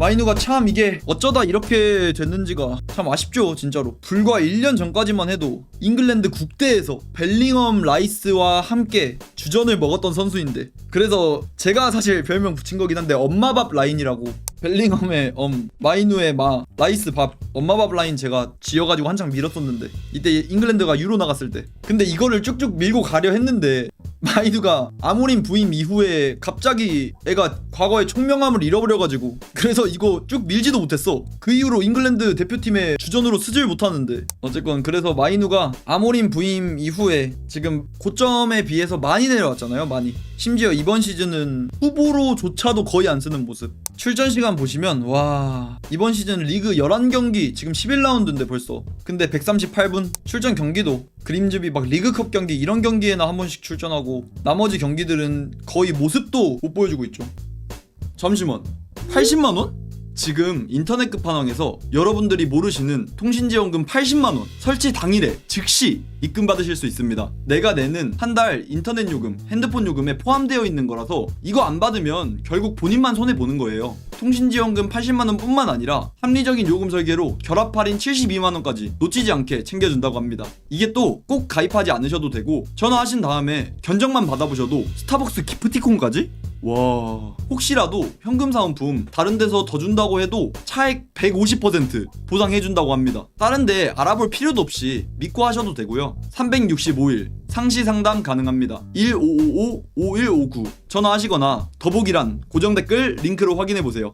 마이누가 참 이게 어쩌다 이렇게 됐는지가 참 아쉽죠 진짜로. 불과 1년 전까지만 해도 잉글랜드 국대에서 벨링엄 라이스와 함께 주전을 먹었던 선수인데 그래서 제가 사실 별명 붙인 거긴 한데 엄마밥 라인이라고. 벨링엄의 엄 마이누의 마 라이스 밥 엄마밥 라인 제가 지어가지고 한창 밀었었는데 이때 잉글랜드가 유로 나갔을 때. 근데 이거를 쭉쭉 밀고 가려 했는데 마이누가 아모린 부임 이후에 갑자기 애가 과거의 총명함을 잃어버려가지고 그래서 이거 쭉 밀지도 못했어. 그 이후로 잉글랜드 대표팀에 주전으로 쓰질 못하는데. 어쨌건 그래서 마이누가 아모린 부임 이후에 지금 고점에 비해서 많이 내려왔잖아요 많이. 심지어 이번 시즌은 후보로조차도 거의 안 쓰는 모습 출전 시간 보시면 와 이번 시즌 리그 11경기 지금 11라운드인데 벌써. 근데 138분 출전 경기도 그림즈비 막 리그컵 경기 이런 경기에나 한 번씩 출전하고 나머지 경기들은 거의 모습도 못 보여주고 있죠. 잠시만. 80만원? 지금 인터넷 끝판왕에서 여러분들이 모르시는 통신지원금 80만원 설치 당일에 즉시 입금 받으실 수 있습니다. 내가 내는 한 달 인터넷 요금, 핸드폰 요금에 포함되어 있는 거라서 이거 안 받으면 결국 본인만 손해보는 거예요. 통신지원금 80만원 뿐만 아니라 합리적인 요금 설계로 결합 할인 72만원까지 놓치지 않게 챙겨준다고 합니다. 이게 또 꼭 가입하지 않으셔도 되고 전화하신 다음에 견적만 받아보셔도 스타벅스 기프티콘까지? 와. 혹시라도 현금 사은품 다른 데서 더 준다고 해도 차액 150% 보상해준다고 합니다. 다른데 알아볼 필요도 없이 믿고 하셔도 되고요. 365일 상시 상담 가능합니다. 1555-5159 전화하시거나 더보기란 고정 댓글 링크로 확인해보세요.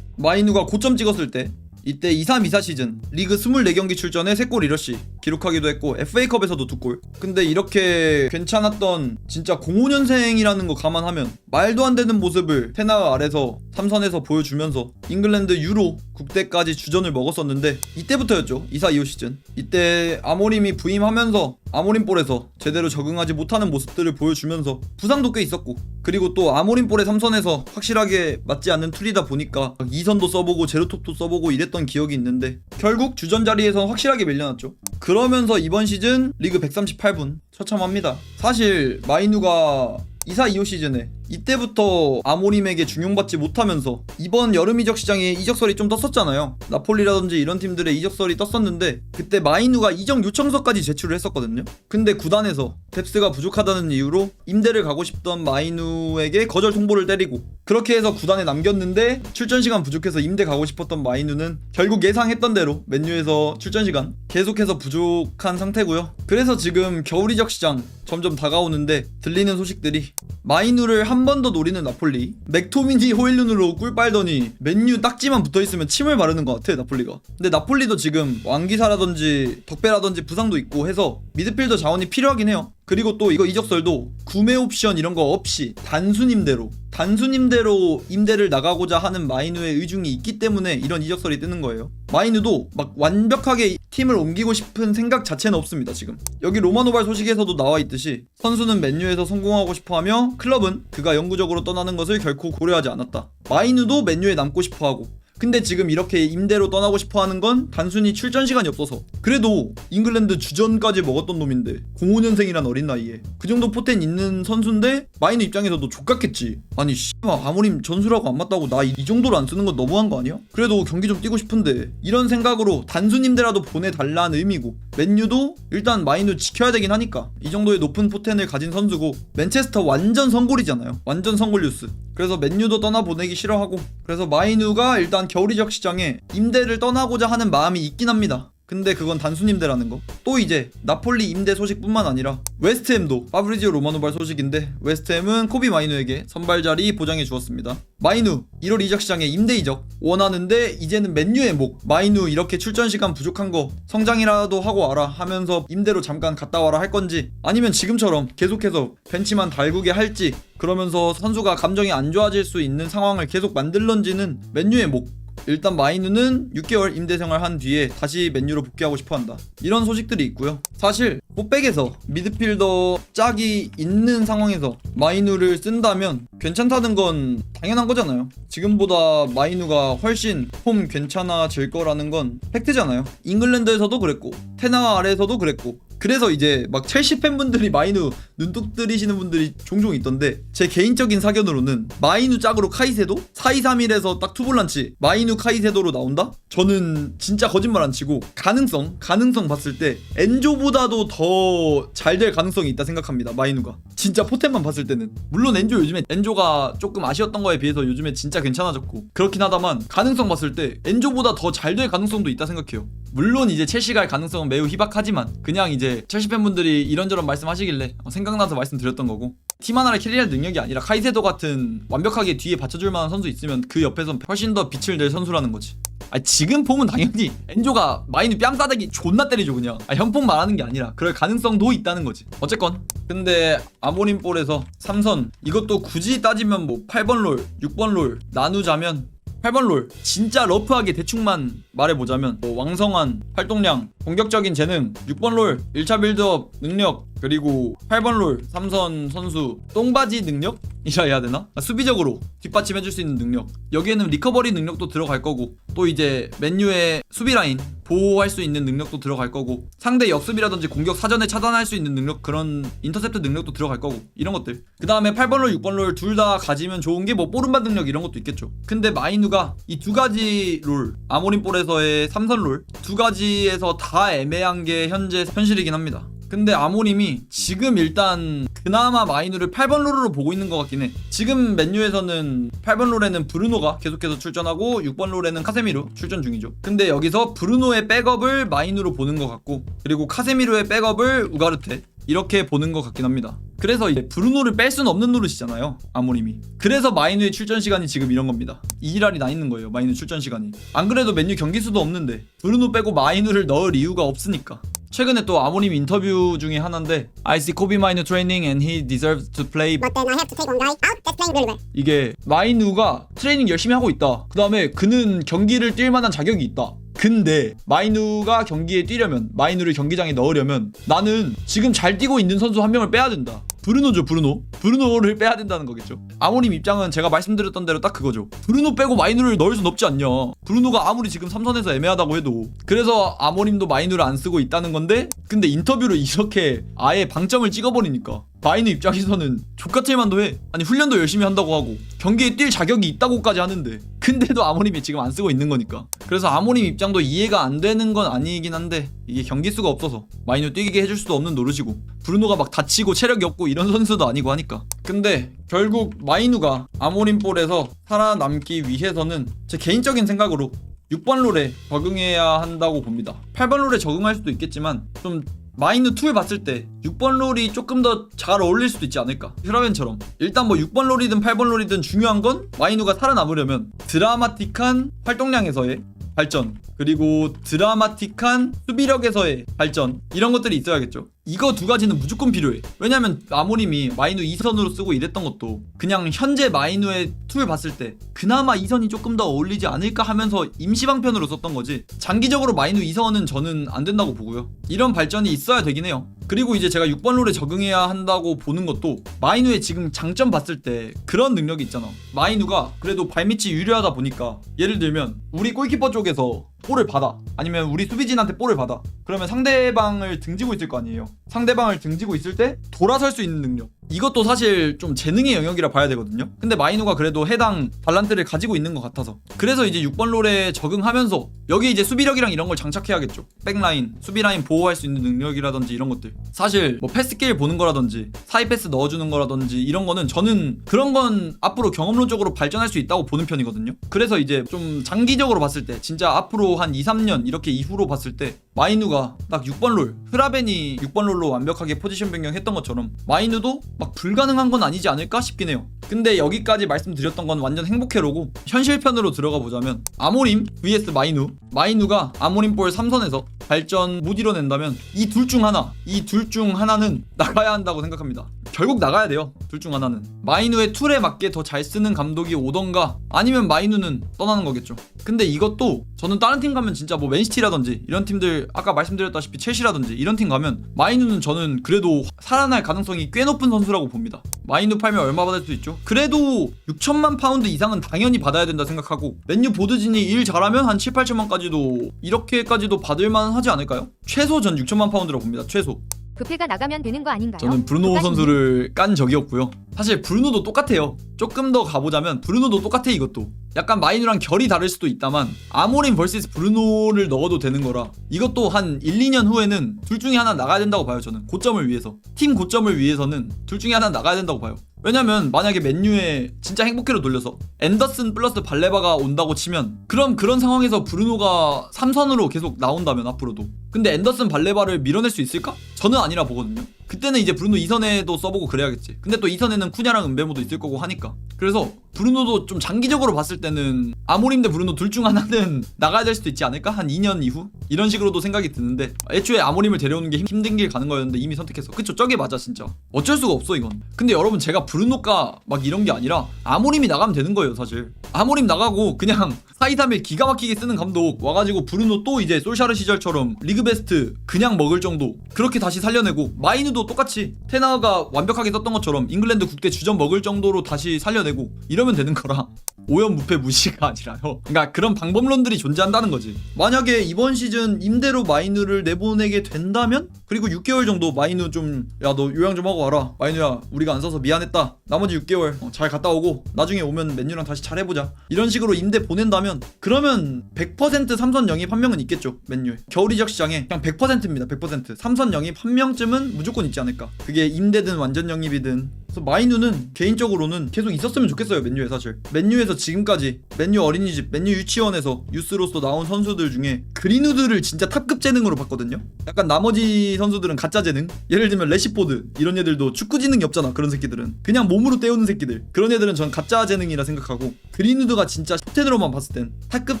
마이누가 고점 찍었을 때 이때 23-24 시즌 리그 24경기 출전에 3골 1어시 기록하기도 했고 FA컵에서도 2골. 근데 이렇게 괜찮았던 진짜 05년생이라는 거 감안하면 말도 안 되는 모습을 테나 아래서 삼선에서 보여주면서 잉글랜드 유로 국대까지 주전을 먹었었는데 이때부터였죠. 24-25 시즌. 이때 아모림이 부임하면서 아모림볼에서 제대로 적응하지 못하는 모습들을 보여주면서 부상도 꽤 있었고 그리고 또 아모림볼의 삼선에서 확실하게 맞지 않는 툴이다 보니까 2선도 써보고 제로톱도 써보고 이랬던 기억이 있는데 결국 주전 자리에서 확실하게 밀려났죠. 그러면서 이번 시즌 리그 138분 처참합니다. 사실 마이누가 24, 25 시즌에 이때부터 아모림에게 중용받지 못하면서 이번 여름 이적 시장에 이적설이 좀 떴었잖아요. 나폴리라든지 이런 팀들의 이적설이 떴었는데 그때 마이누가 이적 요청서까지 제출을 했었거든요. 근데 구단에서 뎁스가 부족하다는 이유로 임대를 가고 싶던 마이누에게 거절 통보를 때리고 그렇게 해서 구단에 남겼는데 출전 시간 부족해서 임대 가고 싶었던 마이누는 결국 예상했던 대로 맨유에서 출전 시간 계속해서 부족한 상태고요. 그래서 지금 겨울 이적 시장 점점 다가오는데 들리는 소식들이 마이누를 한번 더 노리는 나폴리. 맥토미니 호일룬으로 꿀 빨더니 맨유 딱지만 붙어있으면 침을 바르는 것 같아 나폴리가. 근데 나폴리도 지금 왕기사라든지 덕배라든지 부상도 있고 해서 미드필더 자원이 필요하긴 해요. 그리고 또 이거 이적설도 구매 옵션 이런 거 없이 단순 임대로 단순 임대로 임대를 나가고자 하는 마이누의 의중이 있기 때문에 이런 이적설이 뜨는 거예요. 마이누도 막 완벽하게 팀을 옮기고 싶은 생각 자체는 없습니다 지금. 여기 로마노발 소식에서도 나와 있듯이 선수는 맨유에서 성공하고 싶어하며 클럽은 그가 영구적으로 떠나는 것을 결코 고려하지 않았다. 마이누도 맨유에 남고 싶어하고 근데 지금 이렇게 임대로 떠나고 싶어 하는 건 단순히 출전 시간이 없어서. 그래도 잉글랜드 주전까지 먹었던 놈인데 05년생이란 어린 나이에 그 정도 포텐 있는 선수인데 마이너 입장에서도 족같겠지. 아니 씨발 아무리 전술하고 안 맞다고 나 이 정도로 안 쓰는 건 너무한 거 아니야? 그래도 경기 좀 뛰고 싶은데 이런 생각으로 단순 임대라도 보내달라는 의미고. 맨유도 일단 마이너 지켜야 되긴 하니까 이 정도의 높은 포텐을 가진 선수고 맨체스터 완전 성골이잖아요. 완전 성골 뉴스. 그래서 맨유도 떠나보내기 싫어하고. 그래서 마이누가 일단 겨울 이적 시장에 임대를 떠나고자 하는 마음이 있긴 합니다. 근데 그건 단순 임대라는 거. 또 이제 나폴리 임대 소식뿐만 아니라 웨스트햄도 파브리지오 로마노발 소식인데 웨스트햄은 코비 마이누에게 선발 자리 보장해 주었습니다. 마이누 1월 이적 시장에 임대 이적 원하는데 이제는 맨유의 목. 마이누 이렇게 출전 시간 부족한 거 성장이라도 하고 와라 하면서 임대로 잠깐 갔다 와라 할 건지 아니면 지금처럼 계속해서 벤치만 달구게 할지 그러면서 선수가 감정이 안 좋아질 수 있는 상황을 계속 만들런지는 맨유의 목. 일단 마이누는 6개월 임대 생활 한 뒤에 다시 맨유로 복귀하고 싶어 한다. 이런 소식들이 있고요. 사실 포백에서 미드필더 짝이 있는 상황에서 마이누를 쓴다면 괜찮다는 건 당연한 거잖아요. 지금보다 마이누가 훨씬 폼 괜찮아질 거라는 건 팩트잖아요. 잉글랜드에서도 그랬고 테나 아래에서도 그랬고 그래서 이제 막 첼시 팬분들이 마이누 눈독 들이시는 분들이 종종 있던데 제 개인적인 사견으로는 마이누 짝으로 카이세도 4231에서 딱 투볼란치 마이누 카이세도로 나온다? 저는 진짜 거짓말 안 치고 가능성 가능성 봤을 때 엔조보다도 더 잘 될 가능성이 있다 생각합니다 마이누가. 진짜 포텐만 봤을 때는. 물론 엔조 요즘에 엔조가 조금 아쉬웠던 거에 비해서 요즘에 진짜 괜찮아졌고. 그렇긴 하다만 가능성 봤을 때 엔조보다 더 잘 될 가능성도 있다 생각해요. 물론 이제 첼시가 할 가능성은 매우 희박하지만 그냥 이제 첼시 팬분들이 이런저런 말씀하시길래 어, 생각나서 말씀드렸던 거고 팀 하나를 캐리할 능력이 아니라 카이세도 같은 완벽하게 뒤에 받쳐줄 만한 선수 있으면 그 옆에선 훨씬 더 빛을 낼 선수라는 거지. 아 지금 보면 당연히 엔조가 마이누 뺨 싸대기 존나 때리죠 그냥. 아, 현폭 말하는 게 아니라 그럴 가능성도 있다는 거지. 어쨌건. 근데 아모린 볼에서 삼선 이것도 굳이 따지면 뭐 8번 롤 6번 롤 나누자면 8번 롤. 진짜 러프하게 대충만 말해보자면 뭐 왕성한 활동량 공격적인 재능 6번 롤 1차 빌드업 능력 그리고 8번 롤 삼선 선수 똥바지 능력이라 해야 되나? 아, 수비적으로 뒷받침해줄 수 있는 능력. 여기에는 리커버리 능력도 들어갈 거고 또 이제 맨유의 수비 라인 보호할 수 있는 능력도 들어갈 거고 상대 역습이라든지 공격 사전에 차단할 수 있는 능력 그런 인터셉트 능력도 들어갈 거고 이런 것들. 그 다음에 8번 롤 6번 롤 둘 다 가지면 좋은 게 뭐 뽀른바 능력 이런 것도 있겠죠. 근데 마이누가 이 두 가지 롤 아모린 볼에서의 삼선 롤 두 가지에서 다 애매한 게 현재 현실이긴 합니다 근데 아모림이 지금 일단 그나마 마이누를 8번 롤로 보고 있는 것 같긴 해. 지금 맨유에서는 8번 롤에는 브루노가 계속해서 출전하고 6번 롤에는 카세미루 출전 중이죠. 근데 여기서 브루노의 백업을 마이누로 보는 것 같고 그리고 카세미루의 백업을 우가르테 이렇게 보는 것 같긴 합니다. 그래서 이제 브루노를 뺄 수는 없는 노릇이잖아요. 아모림이. 그래서 마이누의 출전 시간이 지금 이런 겁니다. 2일알이 나 있는 거예요. 마이누 출전 시간이. 안 그래도 맨유 경기 수도 없는데 브루노 빼고 마이누를 넣을 이유가 없으니까. 최근에 또 아모님 인터뷰 중에 하나인데 I see Kobe Mainu training and he deserves to play But then I have to take one guy out that's playing really well. 이게 마이누가 트레이닝 열심히 하고 있다. 그 다음에 그는 경기를 뛸 만한 자격이 있다. 근데 마이누가 경기에 뛰려면 마이누를 경기장에 넣으려면 나는 지금 잘 뛰고 있는 선수 한 명을 빼야 된다. 브루노죠 브루노. 브루노를 빼야 된다는 거겠죠. 아모님 입장은 제가 말씀드렸던 대로 딱 그거죠. 브루노 빼고 마이누를 넣을 순 없지 않냐. 브루노가 아무리 지금 삼선에서 애매하다고 해도. 그래서 아모님도 마이누를 안 쓰고 있다는 건데 근데 인터뷰를 이렇게 아예 방점을 찍어버리니까. 마이누 입장에서는 족같을만도 해. 아니 훈련도 열심히 한다고 하고 경기에 뛸 자격이 있다고까지 하는데 근데도 아모님이 지금 안 쓰고 있는 거니까. 그래서 아모님 입장도 이해가 안 되는 건 아니긴 한데 이게 경기 수가 없어서 마이누 뛰게 해줄 수도 없는 노릇이고 브루노가 막 다치고 체력이 없고 이런 선수도 아니고 하니까. 근데 결국 마이누가 아모림 볼에서 살아남기 위해서는 제 개인적인 생각으로 6번 롤에 적응해야 한다고 봅니다. 8번 롤에 적응할 수도 있겠지만 좀 마이누 툴 봤을 때 6번 롤이 조금 더 잘 어울릴 수도 있지 않을까? 슈라벤처럼. 일단 뭐 6번 롤이든 8번 롤이든 중요한 건 마이누가 살아남으려면 드라마틱한 활동량에서의 발전 그리고 드라마틱한 수비력에서의 발전 이런 것들이 있어야겠죠. 이거 두 가지는 무조건 필요해. 왜냐면 아모림이 마이누 2선으로 쓰고 이랬던 것도 그냥 현재 마이누의 툴 봤을 때 그나마 2선이 조금 더 어울리지 않을까 하면서 임시방편으로 썼던 거지. 장기적으로 마이누 2선은 저는 안 된다고 보고요. 이런 발전이 있어야 되긴 해요. 그리고 이제 제가 6번 롤에 적응해야 한다고 보는 것도 마이누의 지금 장점 봤을 때 그런 능력이 있잖아. 마이누가 그래도 발밑이 유리하다 보니까 예를 들면 우리 골키퍼 쪽에서 볼을 받아. 아니면 우리 수비진한테 볼을 받아. 그러면 상대방을 등지고 있을 거 아니에요. 상대방을 등지고 있을 때 돌아설 수 있는 능력. 이것도 사실 좀 재능의 영역이라 봐야 되거든요. 근데 마이누가 그래도 해당 발란트를 가지고 있는 것 같아서. 그래서 이제 6번 롤에 적응하면서 여기 이제 수비력이랑 이런 걸 장착해야겠죠. 백라인 수비라인 보호할 수 있는 능력이라든지 이런 것들. 사실 뭐 패스 길 보는 거라든지 사이 패스 넣어주는 거라든지 이런 거는 저는 그런 건 앞으로 경험론적으로 발전할 수 있다고 보는 편이거든요. 그래서 이제 좀 장기적으로 봤을 때 진짜 앞으로 한 2, 3년 이렇게 이후로 봤을 때 마이누가 딱 6번 롤 흐라벤이 6번 롤로 완벽하게 포지션 변경했던 것처럼 마이누도 막 불가능한 건 아니지 않을까 싶긴 해요. 근데 여기까지 말씀드렸던 건 완전 행복해로고 현실편으로 들어가 보자면 아모림 vs 마이누. 마이누가 아모림 볼 3선에서 발전 못 이뤄낸다면 이 둘 중 하나 이 둘 중 하나는 나가야 한다고 생각합니다 결국 나가야 돼요 둘 중 하나는 마이누의 툴에 맞게 더 잘 쓰는 감독이 오던가 아니면 마이누는 떠나는 거겠죠 근데 이것도 저는 다른 팀 가면 진짜 뭐 맨시티라든지 이런 팀들 아까 말씀드렸다시피 첼시라든지 이런 팀 가면 마이누는 저는 그래도 살아날 가능성이 꽤 높은 선수라고 봅니다 마인우 팔면 얼마 받을 수 있죠? 그래도 6천만 파운드 이상은 당연히 받아야 된다 생각하고 맨유 보드진이 일 잘하면 한 7, 8천만까지도 이렇게까지도 받을 만 하지 않을까요? 최소 전 6천만 파운드라고 봅니다. 최소. 부패가 나가면 되는 거 아닌가요? 저는 브루노 그까짓 선수를 깐 적이 없고요. 사실 브루노도 똑같아요. 조금 더 가보자면 브루노도 똑같아 이것도. 약간 마이누랑 결이 다를 수도 있다만 아모린 vs 브루노를 넣어도 되는 거라 이것도 한 1, 2년 후에는 둘 중에 하나 나가야 된다고 봐요 저는 고점을 위해서 팀 고점을 위해서는 둘 중에 하나 나가야 된다고 봐요 왜냐면 만약에 맨유에 진짜 행복회로 돌려서 앤더슨 플러스 발레바가 온다고 치면 그럼 그런 상황에서 브루노가 3선으로 계속 나온다면 앞으로도 근데 앤더슨 발레바를 밀어낼 수 있을까? 저는 아니라 보거든요 그때는 이제 브루노 2선에도 써보고 그래야겠지. 근데 또 2선에는 쿠냐랑 은베모도 있을 거고 하니까. 그래서 브루노도 좀 장기적으로 봤을 때는 아모림 대 브루노 둘 중 하나는 나가야 될 수도 있지 않을까? 한 2년 이후? 이런 식으로도 생각이 드는데 애초에 아모림을 데려오는 게 힘- 힘든 길 가는 거였는데 이미 선택했어. 그쵸? 저게 맞아 진짜. 어쩔 수가 없어 이건. 근데 여러분 제가 브루노가 막 이런 게 아니라 아모림이 나가면 되는 거예요 사실. 아모림 나가고 그냥 4-2-3-1 기가 막히게 쓰는 감독 와가지고 브루노 또 이제 솔샤르 시절처럼 리그 베스트 그냥 먹을 정도 그렇게 다시 살려내고 마이누도 똑같이 테나가 완벽하게 썼던 것처럼 잉글랜드 국대 주전 먹을 정도로 다시 살려내고 이러면 되는 거라 오연 무패 무시가 아니라요. 그러니까 그런 방법론들이 존재한다는 거지. 만약에 이번 시즌 임대로 마이누를 내보내게 된다면 그리고 6개월 정도 마이누 좀 야 너 요양 좀 하고 와라. 마이누야 우리가 안 써서 미안했다. 나머지 6개월 어, 잘 갔다 오고 나중에 오면 맨유랑 다시 잘 해보자. 이런 식으로 임대 보낸다면 그러면 100% 삼선 영입 한 명은 있겠죠 맨유에. 겨울 이적 시장에. 그냥 100%입니다 100% 삼선 영입 한 명쯤은 무조건 있지 않을까. 그게 임대든 완전 영입이든 그래서 마이누는 개인적으로는 계속 있었으면 좋겠어요 맨유에 사실. 맨유에서 지금까지 맨유 어린이집 맨유 유치원에서 유스로서 나온 선수들 중에 그린우드를 진짜 탑급 재능으로 봤거든요. 약간 나머지 선수들은 가짜 재능? 예를 들면 레시포드 이런 애들도 축구 지능이 없잖아 그런 새끼들은. 그냥 몸으로 때우는 새끼들. 그런 애들은 전 가짜 재능이라 생각하고 그린우드가 진짜 탑10으로만 봤을 땐 탑급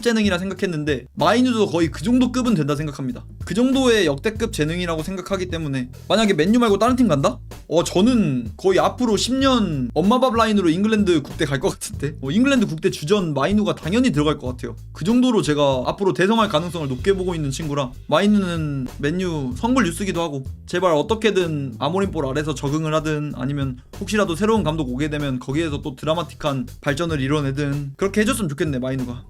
재능이라 생각했는데 마이누도 거의 그 정도 급은 된다 생각합니다. 그 정도의 역대급 재능이라고 생각하기 때문에 만약에 맨유 말고 다른 팀 간다? 어 저는 거의 앞으로 10년 엄마밥 라인으로 잉글랜드 국대 갈 것 같은데? 어, 잉글랜드 국대 주전 마이누가 당연히 들어갈 것 같아요. 그 정도로 제가 앞으로 대성할 가능성을 높게 보고 있는 친구라 마이누는 맨유 선물 뉴스기도 하고 제발 어떻게든 아모림볼 아래서 적응을 하든 아니면 혹시라도 새로운 감독 오게 되면 거기에서 또 드라마틱한 발전을 이뤄내든 그렇게 해줬으면 좋겠네 마이누가